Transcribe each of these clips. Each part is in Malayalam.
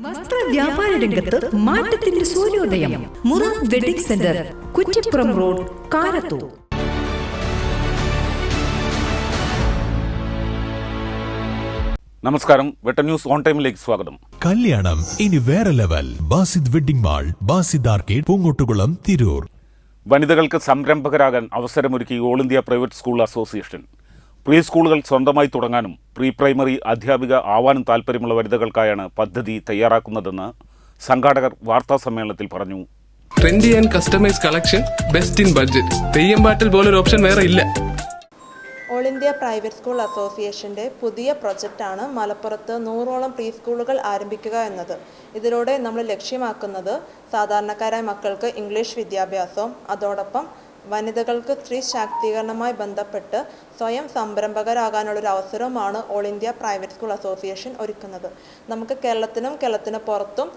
വസ്ത്ര വ്യാപാര രംഗത്ത് മാറ്റത്തിന്റെ സൂര്യോദയം. മുറ wedding centre Kuttippuram road Karathur. നമസ്കാരം. വെട്ട ന്യൂസ് ഓൺ ടൈമിലേക്ക് സ്വാഗതം. കല്യാണം ഇനി വേറെ level. Basid wedding mall Basid arcade Poongottukulam Tirur. വനിതകൾക്ക് സംരംഭകരാകാൻ അവസരമൊരുക്കി all India private school association. Pre സ്കൂളുകൾ സ്വന്തമായി തുടങ്ങാനും പ്രീ പ്രൈമറി അധ്യാപിക ആവാനും താൽപ്പര്യമുള്ള വനിതകൾക്കായാണ് പദ്ധതി തയ്യാറാക്കുന്നതെന്ന് സംഘാടകർ വാർത്താസമ്മേളനത്തിൽ പറഞ്ഞു. Trendy and customise collection best in budget theyyam പാട്ടിൽ പോലൊരു ഓപ്ഷൻ വേറെ ഇല്ല. ഓൾ ഇന്ത്യ പ്രൈവറ്റ് സ്കൂൾ അസോസിയേഷന്റെ പുതിയ പ്രൊജക്റ്റാണ് മലപ്പുറത്ത് നൂറോളം പ്രീ സ്കൂളുകൾ ആരംഭിക്കുക എന്നത്. ഇതിലൂടെ നമ്മൾ ലക്ഷ്യമാക്കുന്നത് സാധാരണക്കാരായ മക്കൾക്ക് ഇംഗ്ലീഷ് വിദ്യാഭ്യാസവും അതോടൊപ്പം വനിതകൾക്ക് സ്ത്രീ ശാക്തീകരണവുമായി ബന്ധപ്പെട്ട് സ്വയം സംരംഭകരാകാനുള്ള ഒരു അവസരവുമാണ് all India private school association ഒരുക്കുന്നത്. നമുക്ക് കേരളത്തിനും കേരളത്തിന് പുറത്തും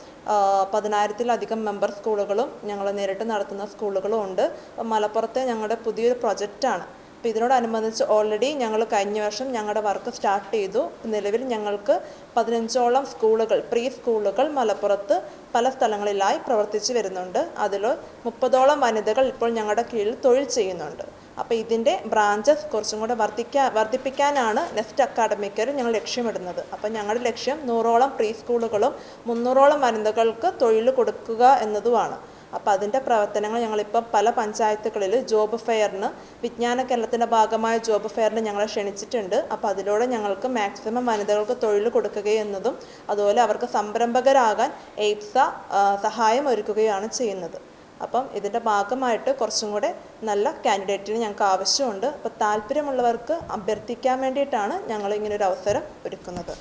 പതിനായിരത്തിലധികം മെമ്പർ സ്കൂളുകളും ഞങ്ങൾ നേരിട്ട് നടത്തുന്ന സ്കൂളുകളും ഉണ്ട്. മലപ്പുറത്തെ ഞങ്ങളുടെ പുതിയൊരു പ്രൊജക്റ്റാണ്. അപ്പോൾ ഇതിനോടനുബന്ധിച്ച് ഓൾറെഡി ഞങ്ങൾ കഴിഞ്ഞ വർഷം ഞങ്ങളുടെ വർക്ക് സ്റ്റാർട്ട് ചെയ്തു. നിലവിൽ ഞങ്ങൾക്ക് പതിനഞ്ചോളം സ്കൂളുകൾ പ്രീ സ്കൂളുകൾ മലപ്പുറത്ത് പല സ്ഥലങ്ങളിലായി പ്രവർത്തിച്ചു വരുന്നുണ്ട്. അതിൽ മുപ്പതോളം വനിതകൾ ഇപ്പോൾ ഞങ്ങളുടെ കീഴിൽ തൊഴിൽ ചെയ്യുന്നുണ്ട്. അപ്പോൾ ഇതിന്റെ ബ്രാഞ്ചസ് കുറച്ചും കൂടെ വർദ്ധിക്കാൻ വർദ്ധിപ്പിക്കാനാണ് നെക്സ്റ്റ് അക്കാഡമിക്കർ ഞങ്ങൾ ലക്ഷ്യമിടുന്നത്. അപ്പോൾ ഞങ്ങളുടെ ലക്ഷ്യം നൂറോളം പ്രീ സ്കൂളുകളും മുന്നൂറോളം വനിതകൾക്ക് തൊഴിൽ കൊടുക്കുക എന്നതുമാണ്. അപ്പോൾ അതിന്റെ പ്രവർത്തനങ്ങൾ ഞങ്ങളിപ്പം പല പഞ്ചായത്തുകളിൽ ജോബ് ഫെയറിന് വിജ്ഞാന കേരളത്തിന്റെ ഭാഗമായ ജോബ് ഫെയറിന് ഞങ്ങളെ ക്ഷണിച്ചിട്ടുണ്ട്. അപ്പോൾ അതിലൂടെ ഞങ്ങൾക്ക് മാക്സിമം വനിതകൾക്ക് തൊഴിൽ കൊടുക്കുകയെന്നതും അതുപോലെ അവർക്ക് സംരംഭകരാകാൻ എയ്പ്സ സഹായം ഒരുക്കുകയാണ് ചെയ്യുന്നത്. അപ്പം ഇതിന്റെ ഭാഗമായിട്ട് കുറച്ചും കൂടെ നല്ല കാൻഡിഡേറ്റിന് ഞങ്ങൾക്ക് ആവശ്യമുണ്ട്. അപ്പോൾ താല്പര്യമുള്ളവർക്ക് അഭ്യർത്ഥിക്കാൻ വേണ്ടിയിട്ടാണ് ഞങ്ങൾ ഇങ്ങനൊരു അവസരം ഒരുക്കുന്നത്.